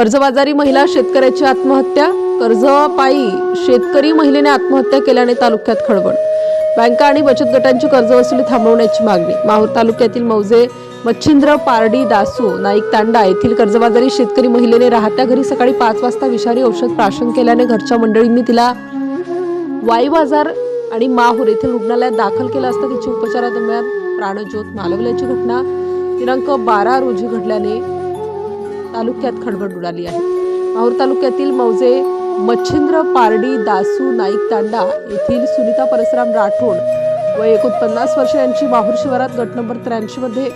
कर्जबाजारी महिला शेतकऱ्याची आत्महत्या कर्जपायी शेतकरी महिलेने आत्महत्या केल्याने तालुक्यात खळबळ. बँका आणि बचत गटांची कर्ज वसुली थांबवण्याची मागणी. माहूर तालुक्यातील मौजे मच्छिंद्र पारडी दासू नाईक तांडा येथील कर्जबाजारी शेतकरी महिलेने राहत्या घरी सकाळी पाच वाजता विषारी औषध प्राशन केल्याने घरच्या मंडळींनी तिला वाई बाजार आणि माहूर येथील रुग्णालयात दाखल केलं असता तिची उपचारादरम्यान प्राणज्योत मालवल्याची घटना. दिनांक बारा रोजी घडल्याने तालुक्यात खळबळ उडाली आहे. माहूर तालुक्यातील मौजे मच्छिंद्र पारडी दासू नाईक तांडा येथील सुनीता परसराम राठोड व एकोणपन्नास वर्ष यांची माहूर शिवारात गट नंबर त्र्याऐंशीमध्ये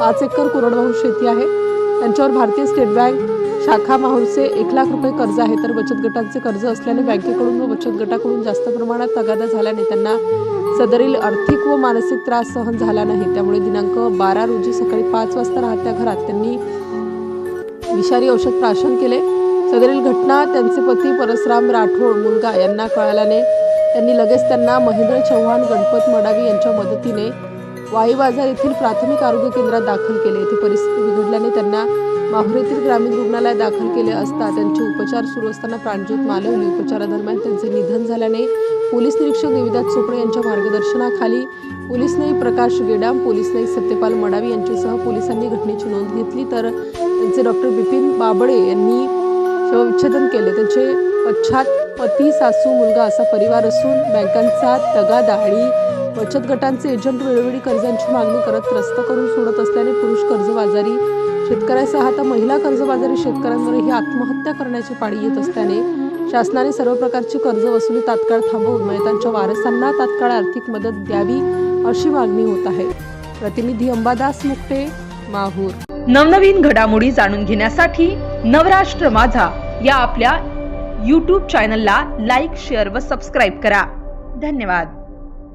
पाच एकर कोरडवाहू शेती आहे. त्यांच्यावर भारतीय स्टेट बँक शाखा माहूरचे एक लाख रुपये कर्ज आहे. तर बचत गटांचे कर्ज असल्याने बँकेकडून व बचत गटाकडून जास्त प्रमाणात तगादा झाल्याने त्यांना सदरील आर्थिक व मानसिक त्रास सहन झाला नाही. त्यामुळे दिनांक बारा रोजी सकाळी पाच वाजता राहत्या घरात त्यांनी विषारी औषध प्राशन केले. सदरील घटना त्यांचे पती परसराम राठोड मुलगा यांना कळाल्याने त्यांनी लगेच त्यांना महेंद्र चव्हाण गणपत मडावी यांच्या मदतीने वाई बाजार येथील प्राथमिक आरोग्य केंद्रात दाखल केले. येथे परिस्थिती बिघडल्याने त्यांना माहुरीतील ग्रामीण रुग्णालयात दाखल केले असता त्यांचे उपचार सुरू असताना प्राणज्योत मालवली उपचारादरम्यान त्यांचे निधन झाल्याने पोलीस निरीक्षक देविदास चोपडे यांच्या मार्गदर्शनाखाली पोलीस नाईक प्रकाश गेडाम पोलीस नाईक सत्यपाल मडावी यांच्यासह पोलिसांनी घटनेची नोंद घेतली. तर त्यांचे डॉक्टर बिपिन बाबडे यांनी शवविच्छेदन केले. त्यांचे पश्चात पती सासू मुलगा असा परिवार असून बँकांचा तगादा आणि बचत गटांचे एजंट वेळोवेळी कर्जांची मागणी करत त्रस्त करून सोडत असल्याने पुरुष कर्जबाजारी शेतकऱ्यासह आता महिला कर्जबाजारी शेतकऱ्यांवरही आत्महत्या करण्याची पाळी येत असल्याने शासनाने सर्व प्रकारची कर्ज वसुली तात्काळ थांबवून म्हणजे मयतांच्या वारसांना तात्काळ आर्थिक मदत द्यावी अशी मागणी होत आहे. प्रतिनिधी अंबादास मुक्ते माहूर. नवनवीन घडामोडी जाणून घेण्यासाठी नवराष्ट्र माझा या आपल्या यूट्यूब चॅनलला लाईक शेअर व सबस्क्राईब करा. धन्यवाद.